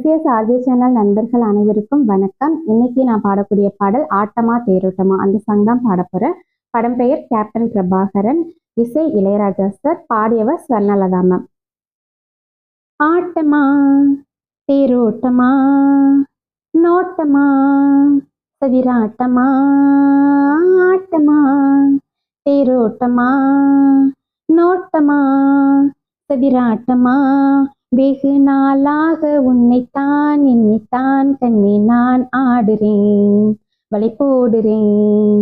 SS RJ channel நண்பர்கள் அனைவருக்கும் வணக்கம். இன்னைக்கு நான் பாடக்கூடிய பாடல் ஆட்டமா தேரோட்டமா அந்த சாங் தான் பாட படம் பெயர் கேப்டன் பிரபாகரன் இசை இளையராஜா சார் பாடியவர் ஸ்வர்ணலதா மேம் ஆட்டமா தேரோட்டமா நோட்டமா சதிராட்டமா ஆட்டமா தேரோட்டமா நோட்டமா சதிராட்டமா வெகு நாளாக உன்னைத்தான் எண்ணித்தான் கண்ணி நான் ஆடுறேன். வலை போடுறேன்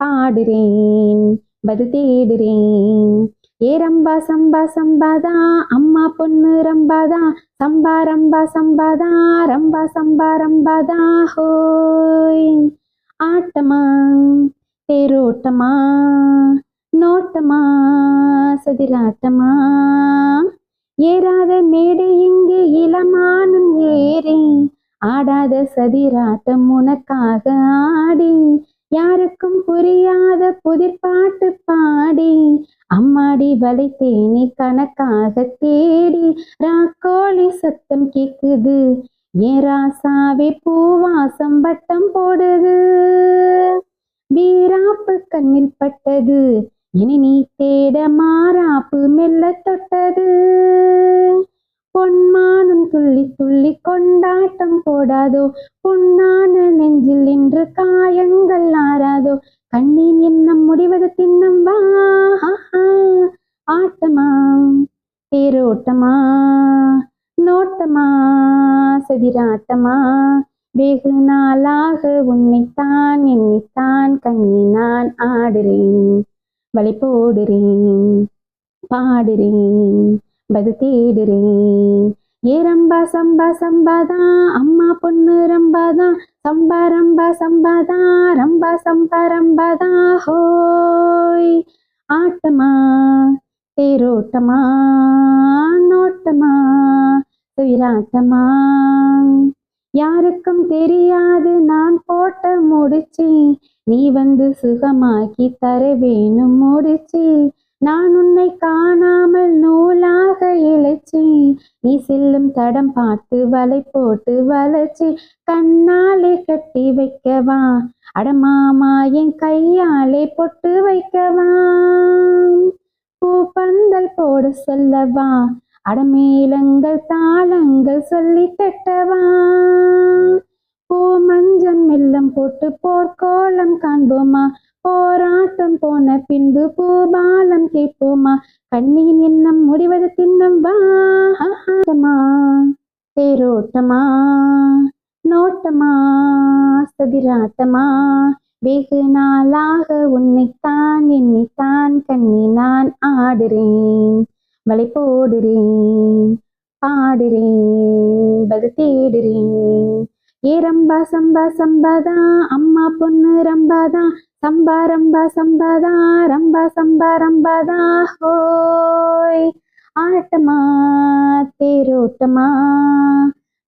பாடுறேன் பதில் தேடுறேன். ஏ ரம்பா சம்பா சம்பாதா அம்மா பொண்ணு ரம்பாதா சம்பா ரம்பா சம்பாதா ரம்பா சம்பா ரம்பாதா ஹோய். ஆட்டமா தேரோட்டமா நோட்டமா சதிராட்டமா. ஏறாத மேடை இங்கே இளமானும் ஏறி ஆடாத சதிராட்டம் உனக்காக ஆடி யாருக்கும் புரியாத புதிர்பாட்டு பாடி அம்மாடி வளைத்தேனே கணக்காக தேடி ராக்கோழி சத்தம் கேக்குது ஏன் ராசாவே பூவாசம் வட்டம் போடுது. வீராப்பு கண்ணில் பட்டது இனி நீ தேட மாறாப்பு மெல்ல தொட்டது. துள்ளி கொண்டாட்டம் போடாதோ? பொன்னான நெஞ்சில் இன்று காயங்கள் ஆறாதோ? கண்ணின் எண்ணம் முடிவது தின்னம் வா. ஆட்டமா? தேரோட்டமா நோட்டமா? சதிராட்டமா? வெகு நாளாக உன்னைத்தான் என்னைத்தான் கண்ணி நான் ஆடுறேன். வழி போடுறேன் பாடுறேன் பது தேடுறேன். ஏ ரம்பா சம்பா சம்பாதா அம்மா பொண்ணு ரம்பாதான் சம்பா ரம்பா சம்பாதா ரம்பா சம்பா ரம்பாதா ஹோய். ஆட்டமா தேரோட்டமா நோட்டமா துயிராட்டமா யாருக்கும் தெரியாது நான் போட்ட முடிச்சி நீ வந்து சுகமாக்கி தர வேணும் முடிச்சி. நான் உன்னை காணாமல் நூலாக இழைச்சி நீ செல்லும் தடம் பார்த்து வலை போட்டு வளைச்சி கண்ணாலே கட்டி வைக்கவா? அடமாமா என் கையாலே பொட்டு வைக்கவா? பூ பந்தல் போட சொல்லவா? அடமேளங்கள் தாளங்கள் சொல்லி தட்டவா? போட்டு போர்க்கோலம் காண்போமா? போராட்டம் போன பின்பு பூபாலம் கேட்போமா? கண்ணியின் எண்ணம் முடிவது தின்னம் வாட்டமா தேரோட்டமா? நோட்டமா? சதிராட்டமா வெகு நாளாக உன்னைத்தான் என்னைத்தான் கண்ணி நான் ஆடுறேன். வலை போடுறேன் பாடுறேன் பதில் தேடுறேன். ஏ ரம்பா சம்பா சம்பாதா அம்மா பொண்ணு ரம்பாதா சம்பா ரம்பா சம்பாதா ரம்பா சம்பா ரம்பாதா ஹோய். ஆட்டமா தேரோட்டமா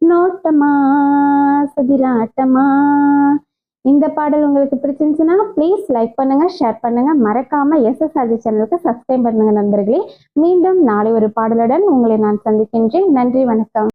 நோட்டமா சதிராட்டமா. இந்த பாடல் உங்களுக்கு பிடிச்சிருந்துச்சுன்னா ப்ளீஸ் லைக் பண்ணுங்க ஷேர் பண்ணுங்க. மறக்காம எஸ்எஸ்ஆர்ஜி சேனலுக்கு சப்ஸ்கிரைப் பண்ணுங்க நண்பர்களே. மீண்டும் நாளை ஒரு பாடலுடன் உங்களை நான் சந்திக்கின்றேன். நன்றி வணக்கம்.